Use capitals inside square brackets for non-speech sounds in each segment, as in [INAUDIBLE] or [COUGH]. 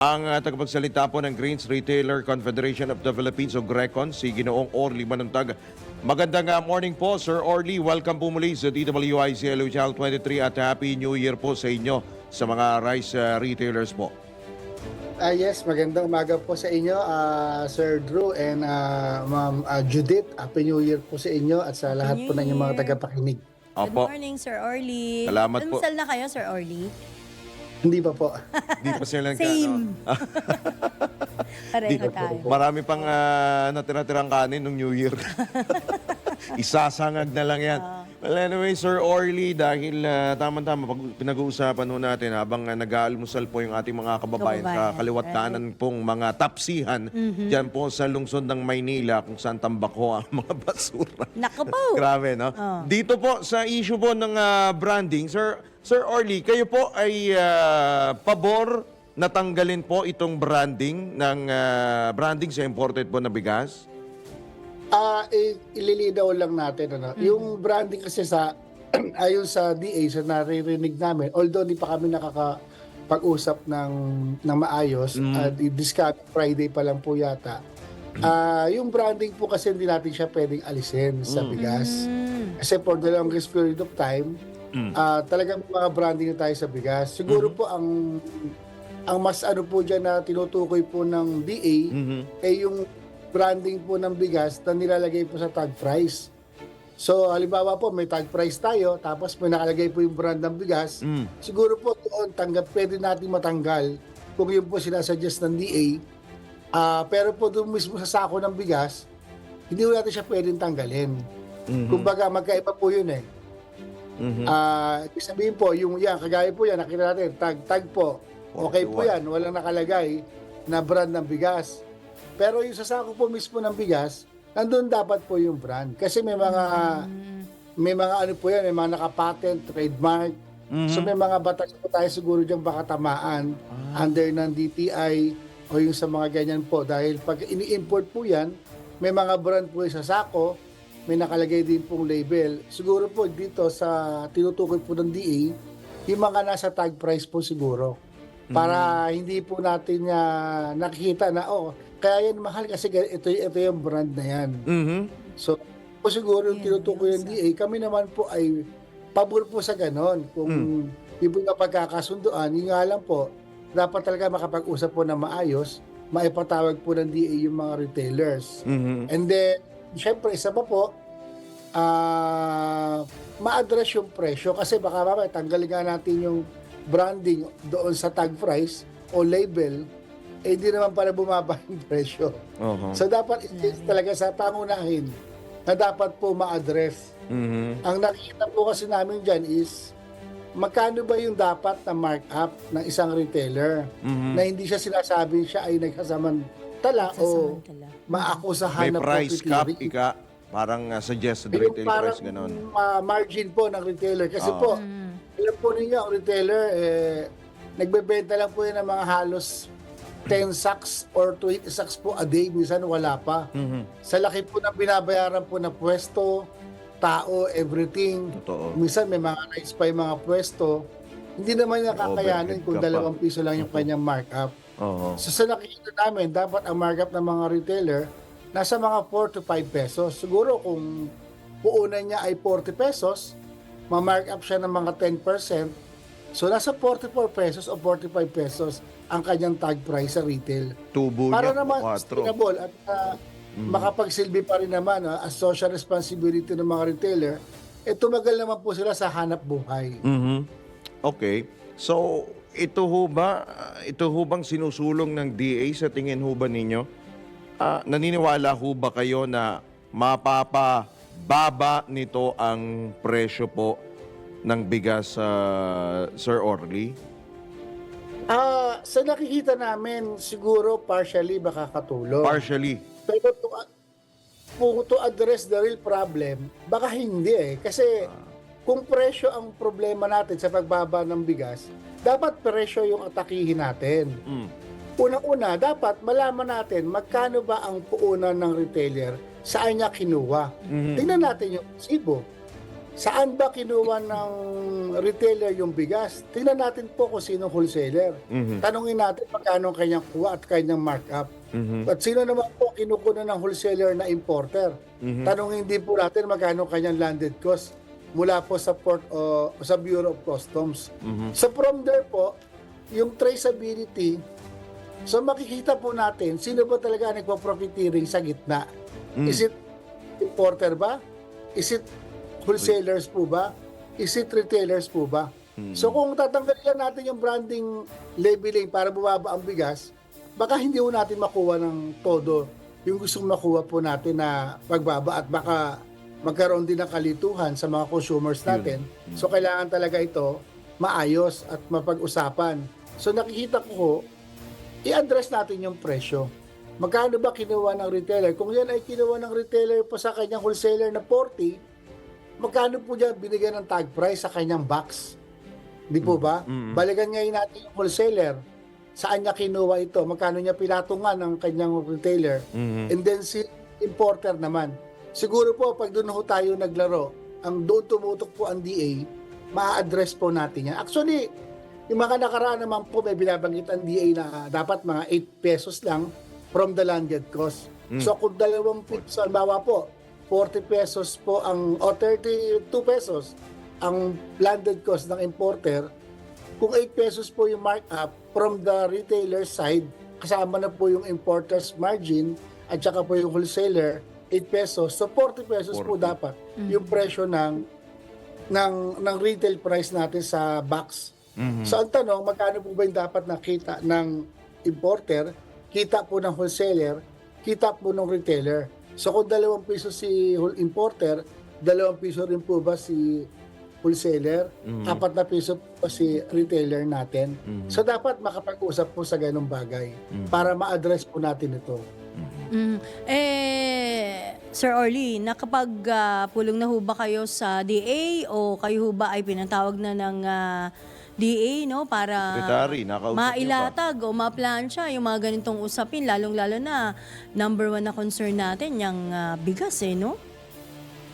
Ang uh, tagapagsalita po ng Grains Retailer Confederation of the Philippines o GRECON, si Ginoong Orly Manuntag. Magandang uh, morning po, Sir Orly. Welcome po muli sa DWIC LU Channel 23 at Happy New Year po sa inyo sa mga rice uh, retailers po. Ah yes, magandang umaga po sa inyo, ah, Sir Drew and ah, Ma'am ah, Judith. Happy New Year po sa inyo at sa lahat po ng inyong mga tagapakinig. Good Opo, morning, Sir Orly. Salamat po. Almusal na kayo, Sir Orly? Hindi pa po. di pa sila nagka- Same. ano, [LAUGHS] Pareho tayo. Marami pang uh, natira-tirang kanin ng New Year. [LAUGHS] Isasangag na lang yan. Well, anyway, Sir Orly, dahil uh, tama-tama, pag pinag-uusapan ho natin habang uh, nag-aalmusal po yung ating mga kababayan, Kababayan, sa kaliwat kanan pong mga tapsihan, dyan po sa lungsod ng Maynila, kung saan tambak ho ang mga basura. Naku po. [LAUGHS] Grabe, no? Oh. Dito po sa issue po ng ah, branding, Sir Sir Orly, kayo po ay ah, pabor na tanggalin po itong branding ng ah, branding sa imported po na bigas? Ah, i- ililinaw lang natin ano. Yung branding kasi sa [CLEARS THROAT] ayon sa DA sa naririnig namin, although hindi pa kami nakakapag-usap ng ng maayos at i- this coming Friday pa lang po yata. Ah, yung branding po kasi hindi natin siya pwedeng alisin sa bigas. Mm. Kasi for the longest period of time, ah talagang mga branding na tayo sa bigas. Siguro po ang ang mas ano po dyan na tinutukoy po ng DA Mhm. eh yung branding po ng bigas na nilalagay po sa tag price. So, halimbawa po, may tag price tayo, tapos may nakalagay po yung brand ng bigas, Mm. siguro po doon tanggap, pwede natin matanggal kung yun po sinasuggest ng DA. Ah, pero po doon mismo sa sako ng bigas, hindi po natin siya pwedeng tanggalin. Mhm. Kumbaga, magkaiba po yun eh. Mhm. Ah, ibig sabihin po, yung yan, kagaya po yan, nakita natin, tag, tag po. Okay po 41. yan, walang nakalagay na brand ng bigas. Pero yung sa sako po mismo ng bigas, nandun dapat po yung brand. Kasi may mga, may mga ano po yan, may mga nakapatent, trademark. So may mga batas po tayo siguro dyan baka tamaan under ng DTI o yung sa mga ganyan po. Dahil pag ini-import po yan, may mga brand po yung sa sako, may nakalagay din pong label. Siguro po dito sa tinutukoy po ng DA, yung mga nasa tag price po siguro. Para hindi po natin uh, nakikita na, oh, kaya yan mahal kasi ito, ito yung brand na yan. Mhm. So, po siguro yung tinutukoy ng DA, kami naman po ay pabor po sa ganon. Kung yung po nga pagkakasunduan, yun nga lang po, dapat talaga makapag-usap po na maayos, maipatawag po ng DA yung mga retailers. Mhm. And then, syempre, isa pa po, ah ma-address yung presyo kasi baka mamaya tanggalin nga natin yung branding doon sa tag price o label, eh hindi naman pala bumaba yung [LAUGHS] presyo. Oho. So dapat ito talaga sa pangunahin na dapat po ma-address. Mhm. Ang nakikita po kasi namin dyan is magkano ba yung dapat na markup ng isang retailer Mhm. na hindi siya sinasabing siya ay nagsasamantala o maakusahan May na price cap, ika, parang uh, suggested Yung retail parang price, ganon. ah, margin po ng retailer. Kasi Oo. po, Mm. alam po ninyo, ang retailer, eh, nagbebenta lang po yan ng mga halos 10 sacks or 20 sacks po a day. Minsan wala pa. Mhm. Sa laki po ng binabayaran po na pwesto, tao, everything. Totoo. Minsan may mga rights pa yung mga pwesto. Hindi naman niya kakayanin Overhead kung ka pa. dalawang piso lang yung kanyang markup. Oho. So sa nakikita namin, dapat ang markup ng mga retailer nasa mga 4 to 5 pesos. Siguro kung puunan niya ay 40 pesos, ma-markup siya ng mga 10%. So nasa 44 pesos o 45 pesos ang kanyang tag price sa retail. Tubo Para niya, naman 4. sustainable at ah, makapagsilbi pa rin naman ah, as social responsibility ng mga retailer, eh tumagal naman po sila sa hanap buhay. Mhm. Okay. So, ito ho ba, ito ho bang sinusulong ng DA sa tingin ho ba ninyo? Ah, naniniwala ho ba kayo na mapapababa nito ang presyo po ng bigas sa Sir Orly? Ah, sa nakikita namin, siguro partially baka katulong. Partially. Pero to, to address the real problem, baka hindi eh. Kasi kung presyo ang problema natin sa pagbaba ng bigas, dapat presyo yung atakihin natin. Mm. Unang-una, dapat malaman natin magkano ba ang puunan ng retailer, saan niya kinuha. Mhm. Tingnan natin yung resibo. saan ba kinuha ng retailer yung bigas? Tingnan natin po kung sino wholesaler. Tanungin natin magkano ang kanyang kuha at kanyang markup. At sino naman po kinukuha ng wholesaler na importer? Tanungin din po natin magkano ang kanyang landed cost mula po sa port o sa Bureau of Customs. So from there po, yung traceability, so makikita po natin sino ba talaga ang nagpo-profiteering sa gitna. Is it importer ba? Is it wholesalers po ba? Is it retailers po ba? So kung tatanggalin natin yung branding labeling para bumaba ang bigas, baka hindi po natin makuha ng todo yung gustong makuha po natin na pagbaba at baka magkaroon din ng kalituhan sa mga consumers natin. So kailangan talaga ito maayos at mapag-usapan. So nakikita ko i-address natin yung presyo. Magkano ba kinuha ng retailer? Kung yan ay kinuha ng retailer po sa kanyang wholesaler na 40, magkano po niya binigyan ng tag price sa kanyang box? Di po ba? Balikan ngayon natin yung wholesaler. Saan niya kinuha ito? Magkano niya pinatungan ng kanyang retailer? And then si importer naman. Siguro po, pag doon ho tayo naglaro, ang doon tumutok po ang DA, ma-address po natin yan. Actually, yung mga nakaraan naman po, may binabanggit ang DA na dapat mga 8 pesos lang from the landed cost. So kung dalawang piso, bawa po, 40 pesos po ang, o 32 pesos ang landed cost ng importer, kung 8 pesos po yung markup from the retailer side, kasama na po yung importer's margin at saka po yung wholesaler, 8 pesos. So 40 pesos po 40. dapat yung presyo ng ng ng retail price natin sa box. So ang tanong, magkano po ba yung dapat nakita ng importer, kita po ng wholesaler, kita po ng retailer. So kung dalawang piso si whole- importer, dalawang piso rin po ba si wholesaler, apat na piso po si retailer natin. So dapat makapag-usap po sa ganong bagay para ma-address po natin ito. Mm. Eh, Sir Orly, nakapag ah, pulong na ho ba kayo sa DA o kayo ho ba ay pinatawag na ng ah, DA no para Secretary, nakausap mailatag o maplansya yung mga ganitong usapin lalong-lalo na number one na concern natin yung ah, bigas eh no?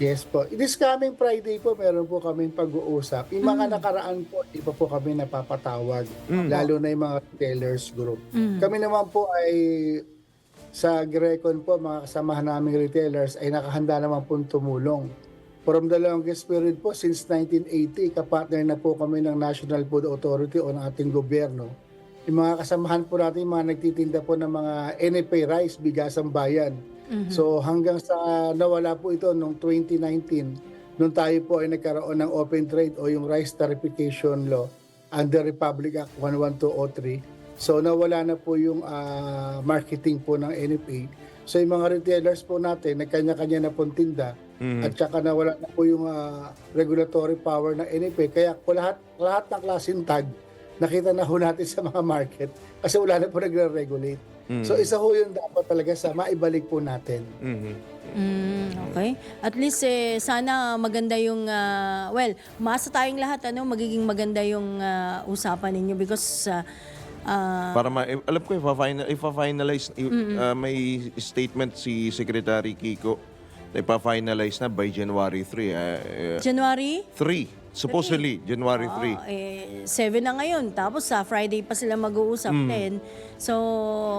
Yes po. This coming Friday po, meron po kaming pag-uusap. Yung mga nakaraan po, di pa po kami napapatawag. Lalo na yung mga retailers group. Kami naman po ay sa Grecon po, mga kasamahan naming retailers ay nakahanda naman po tumulong. From the longest period po, since 1980, kapartner na po kami ng National Food Authority o ng ating gobyerno. Yung mga kasamahan po natin, yung mga nagtitinda po ng mga NFA rice, bigasang bayan. So hanggang sa nawala po ito noong 2019, nung tayo po ay nagkaroon ng open trade o yung rice tarification law under Republic Act 11203. So nawala na po yung ah, marketing po ng NFA. So yung mga retailers po natin, nagkanya-kanya na pong tinda at saka nawala na po yung ah, regulatory power ng NFA. Kaya po lahat, lahat ng klaseng tag, nakita na ho natin sa mga market kasi wala na po nagre-regulate. So isa ho yun dapat talaga sa maibalik po natin. Mhm. Mm, okay. At least eh, sana maganda yung ah, well, maasa tayong lahat ano magiging maganda yung ah, usapan ninyo because ah, ah, Para ma- eh, alam ko, ipa-final, ipa-finalize, i- ah, may statement si Secretary Kiko na ipa-finalize na by January 3. ah, eh, January 3, supposedly, January 3. Ah, eh, 7 na ngayon. Tapos sa Friday pa sila mag-uusap Mm. din. So,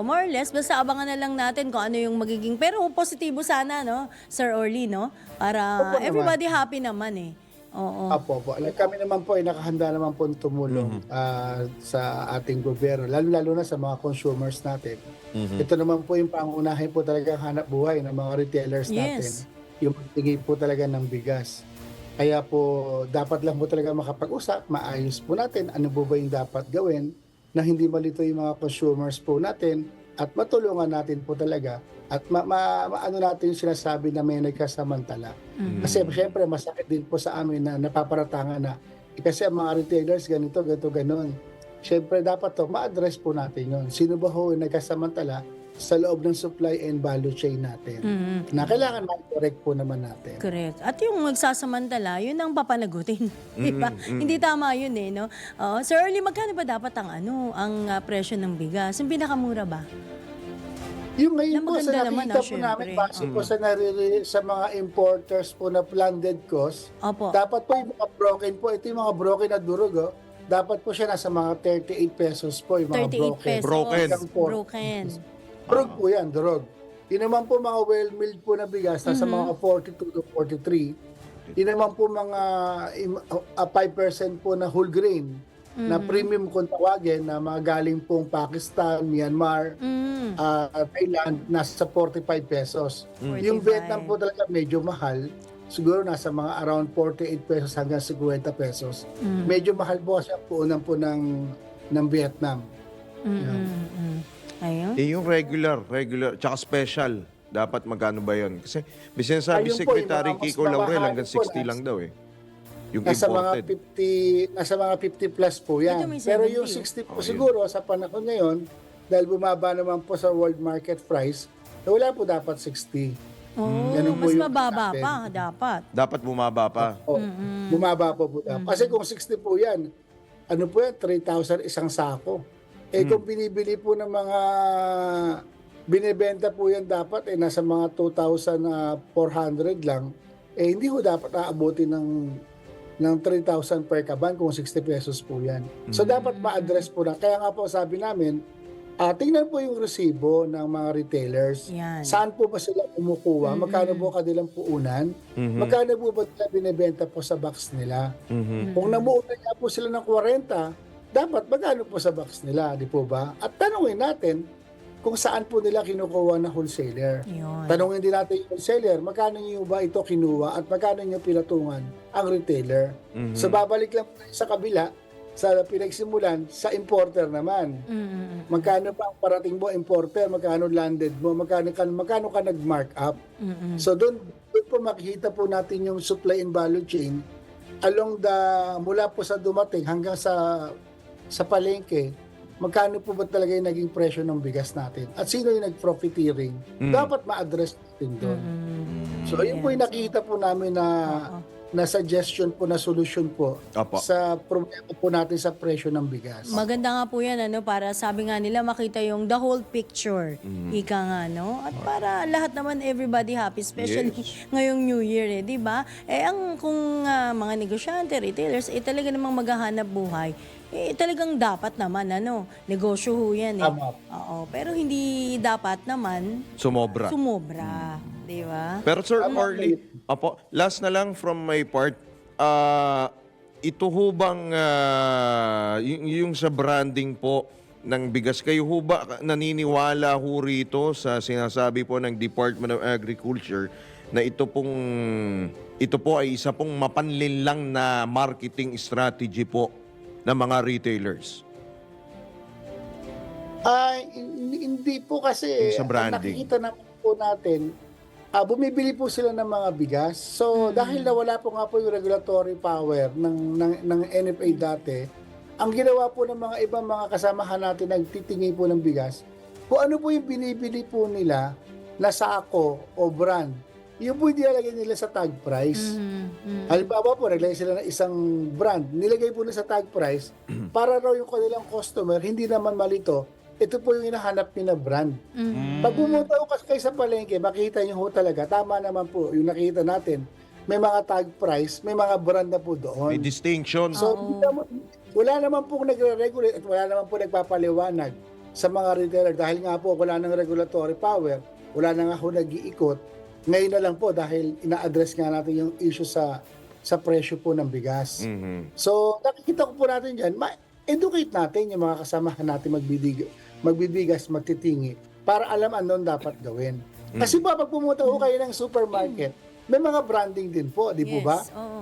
more or less, basta abangan na lang natin kung ano yung magiging... Pero positibo sana, no? Sir Orly, no? Para everybody happy naman eh. Oo. Apo, po. Kami naman po ay nakahanda naman po tumulong ah, sa ating gobyerno, lalo-lalo na sa mga consumers natin. Ito naman po yung pangunahin po talaga hanap buhay ng mga retailers natin. Yes. Yung pagtigay po talaga ng bigas. Kaya po, dapat lang po talaga makapag-usap, maayos po natin ano po ba yung dapat gawin na hindi malito yung mga consumers po natin at matulungan natin po talaga at ma, ma- maano natin yung sinasabi na may nagkasamantala. Kasi syempre masakit din po sa amin na napaparatangan na eh, kasi ang mga retailers ganito, ganito, ganon. Syempre dapat to ma-address po natin yon. Sino ba ho yung nagkasamantala sa loob ng supply and value chain natin? Mhm. Na kailangan ma-correct po naman natin. Correct. At yung magsasamantala, yun ang papanagutin. [LAUGHS] Di ba? Hindi tama yun eh, no? Oo. Sir Early, magkano ba dapat ang ano, ang ah, presyo ng bigas? Yung pinakamura ba? Yung ngayon Na po sa maganda naman, nakita ah, po namin, syempre. base po sa, nariri, sa mga importers po na landed cost, Opo. dapat po yung mga broken po, ito yung mga broken na durog, oh, dapat po siya nasa mga 38 pesos po yung mga 38 broken. pesos. Broken. Broken. Durog po yan, durog. Yun naman po mga well-milled po na bigas, nasa Mm-hmm. mga 42 to 43. Yun naman po mga uh, 5% po na whole grain, na Mm-hmm. premium kung tawagin, na mga galing pong Pakistan, Myanmar, Mm. uh, Thailand, nasa 45 pesos. Yung 45. Vietnam po talaga medyo mahal. Siguro nasa mga around 48 pesos hanggang 50 pesos. Mm. Medyo mahal po siya po po ng, ng Vietnam. Mm, mm, mm. Ayun. Eh, yung regular, regular, tsaka special, dapat magkano ba yun? Kasi may sinasabi Ayun po, yung Secretary mga mas Kiko Laurel hanggang po 60 na- lang daw eh. Yung Nasa mga imported. 50, nasa mga 50 plus po yan. Ito may Pero 70. yung 60 po Oh, yun. siguro sa panahon ngayon, dahil bumaba naman po sa world market price, eh, wala po dapat 60. Oh, Ganun po mas yung mababa pa, dapat. Dapat bumaba pa. O, Bumaba po po dapat. Kasi kung 60 po yan, ano po yan, 3,000 isang sako. Eh kung binibili po ng mga binibenta po yan dapat eh nasa mga 2,400 lang, eh hindi ho dapat aabutin ng ng 3,000 per kaban kung 60 pesos po yan. So dapat ma-address po na. Kaya nga po sabi namin, ah tingnan po yung resibo ng mga retailers. Yan. Saan po ba sila kumukuha? Magkano po kanilang puunan? Mhm. Magkano po ba binibenta po sa box nila? Mhm. Kung namuunan nga po sila ng 40, dapat magkano po sa box nila, di po ba? At tanungin natin kung saan po nila kinukuha na wholesaler. Yun. Tanungin din natin yung wholesaler, magkano nyo ba ito kinuha at magkano nyo pinatungan ang retailer. Mhm. So babalik lang sa kabila, sa pinagsimulan, sa importer naman. Mm, mm, mm. Magkano pa ang parating mo importer, magkano landed mo, magkano ka, magkano ka nag-mark up. Mm, mm. So doon, doon po makikita po natin yung supply and value chain along the mula po sa dumating hanggang sa sa palengke. Magkano po ba talaga yung naging presyo ng bigas natin? At sino yung nag-profiteering? Mm. Dapat ma-address natin doon. Mm. So yun po yung nakita po namin na Oo. na suggestion po, na solution po Apo. sa problema po natin sa presyo ng bigas. Maganda nga po yan, ano, para sabi nga nila makita yung the whole picture. Mm-hmm. Ika nga, no? At para lahat naman everybody happy, especially [LAUGHS] ngayong New Year, eh, di ba? Eh, ang kung ah, mga negosyante, retailers, eh talaga namang maghahanap buhay, eh talagang dapat naman, ano, negosyo ho yan, eh. Tama. Oo, pero hindi dapat naman Sumobra. sumobra, di ba? Pero Sir Orly, apo, last na lang from my part, ah, ito ho bang, ah, y- yung sa branding po ng bigas, kayo ho ba naniniwala ho rito sa sinasabi po ng Department of Agriculture na ito pong, ito po ay isa pong mapanlinlang na marketing strategy po ng mga retailers? Ay, hindi po kasi sa ang branding. nakikita naman po natin, ah, bumibili po sila ng mga bigas. So, dahil nawala po nga po yung regulatory power ng, ng, ng NFA dati, ang ginawa po ng mga ibang mga kasamahan natin nagtitingi po ng bigas, kung ano po yung binibili po nila na sako o brand, yun po yung nilalagay nila sa tag price. Mm, mm. Halimbawa po, naglagay sila ng isang brand, nilagay po nila sa tag price [CLEARS THROAT] para raw yung kanilang customer, hindi naman malito, ito po yung hinahanap nila brand. Mm. Pag pumunta ko kasi kayo sa palengke, makita nyo ho talaga, tama naman po, yung nakita natin, may mga tag price, may mga brand na po May doon. distinction. So, hindi naman- wala naman po nagre-regulate at wala naman po nagpapaliwanag sa mga retailer dahil nga po wala nang regulatory power, wala na nga ho nag-iikot. Ngayon na lang po dahil ina-address nga natin yung issue sa sa presyo po ng bigas. Mhm. So, nakikita ko po natin dyan, ma-educate natin yung mga kasamahan natin magbibig, magbibigas, magtitingi para alam anong dapat gawin. Kasi po, pag pumunta ko kayo ng supermarket, may mga branding din po, di po yes, ba? oo.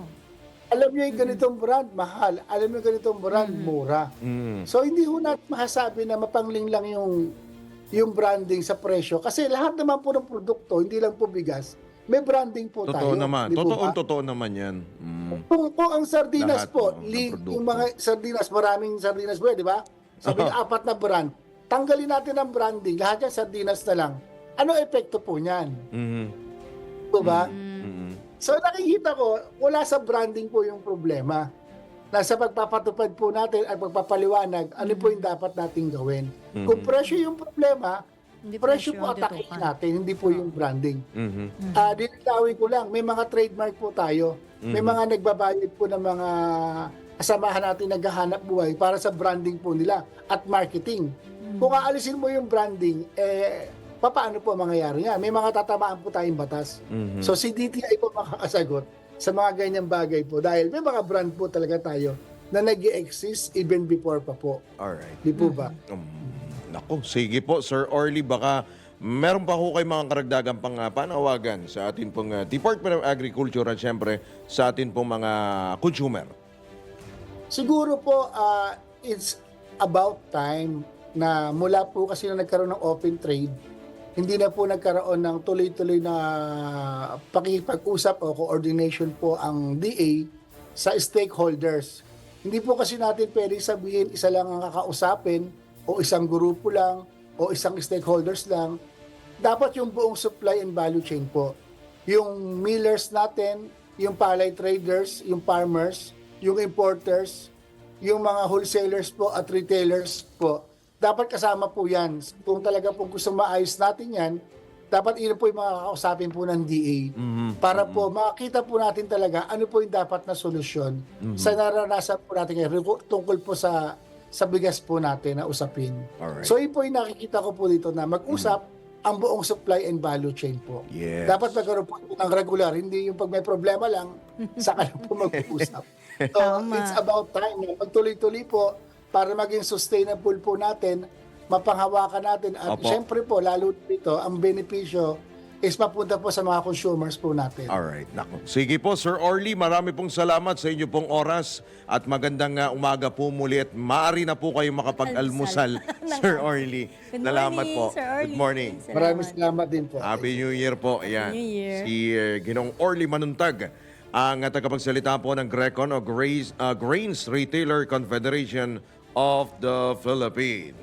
Alam nyo yung ganitong brand, mahal. Alam nyo yung ganitong brand, mura. Mhm. So, hindi ho natin masasabi na mapangling lang yung, yung branding sa presyo. Kasi lahat naman po ng produkto, hindi lang po bigas, may branding po tayo. Totoo naman. di po Totoo, ba? totoo naman yan. Mm. Kung, kung ang sardinas Lahat po, po li- yung mga sardinas, maraming sardinas po, di ba? Sabi na apat na brand. Tanggalin natin ang branding. Lahat yan sardinas na lang. Ano epekto po niyan? Mhm. Di ba? Mhm. So nakikita ko, wala sa branding po yung problema. Nasa pagpapatupad po natin at pagpapaliwanag, ano po yung dapat nating gawin. Kung presyo yung problema, Hindi presyo po tutukan. natin, hindi po yung branding. Mhm. Ah, dinatawin ko lang, may mga trademark po tayo. May mga nagbabayad po ng mga kasamahan natin naghahanap buhay para sa branding po nila at marketing. Kung aalisin mo yung branding, eh, paano po ang mangyayari nga? May mga tatamaan po tayong batas. Mhm. So si DTI po makakasagot sa mga ganyang bagay po dahil may mga brand po talaga tayo na nag exist even before pa po. Alright. Di po ba? Um, nako, sige po, Sir Orly, baka meron pa ho kayo mga karagdagan pang uh, panawagan sa atin pong uh, Department of Agriculture at syempre sa atin pong mga consumer. Siguro po, ah, it's about time na mula po kasi na nagkaroon ng open trade, hindi na po nagkaroon ng tuloy-tuloy na pakipag-usap o coordination po ang DA sa stakeholders. Hindi po kasi natin pwede sabihin isa lang ang kakausapin o isang grupo lang o isang stakeholders lang. Dapat yung buong supply and value chain po. Yung millers natin, yung palay traders, yung farmers, yung importers, yung mga wholesalers po at retailers po, dapat kasama po yan. Kung talaga po gusto maayos natin yan, dapat yun po yung mga kakausapin po ng DA para po makita po natin talaga ano po yung dapat na solusyon sa naranasan po natin ngayon tungkol po sa sa bigas po natin na usapin. Alright. So yun po yung nakikita ko po dito na mag-usap ang buong supply and value chain po. Yes. Dapat magkaroon po ng regular, hindi yung pag may problema lang, [LAUGHS] saka lang po mag-uusap. [LAUGHS] So, Tama. it's about time na magtuloy-tuloy po para maging sustainable po natin, mapanghawakan natin at Opo. syempre po, lalo dito, ang benepisyo is mapunta po sa mga consumers po natin. Alright, nako. Sige po, Sir Orly, marami pong salamat sa inyo pong oras at magandang uh, umaga po muli at maaari na po kayo makapag-almusal, [LAUGHS] Sir Orly. Good Salamat morning, po. Sir Orly. Good morning. Salamat. Maraming salamat din po. Happy New Year po. Ayan. New Year. Si uh, Ginong Orly Manuntag, ang uh, tagapagsalita po ng Grecon o Grace, uh, Grains Retailer Confederation of the Philippines.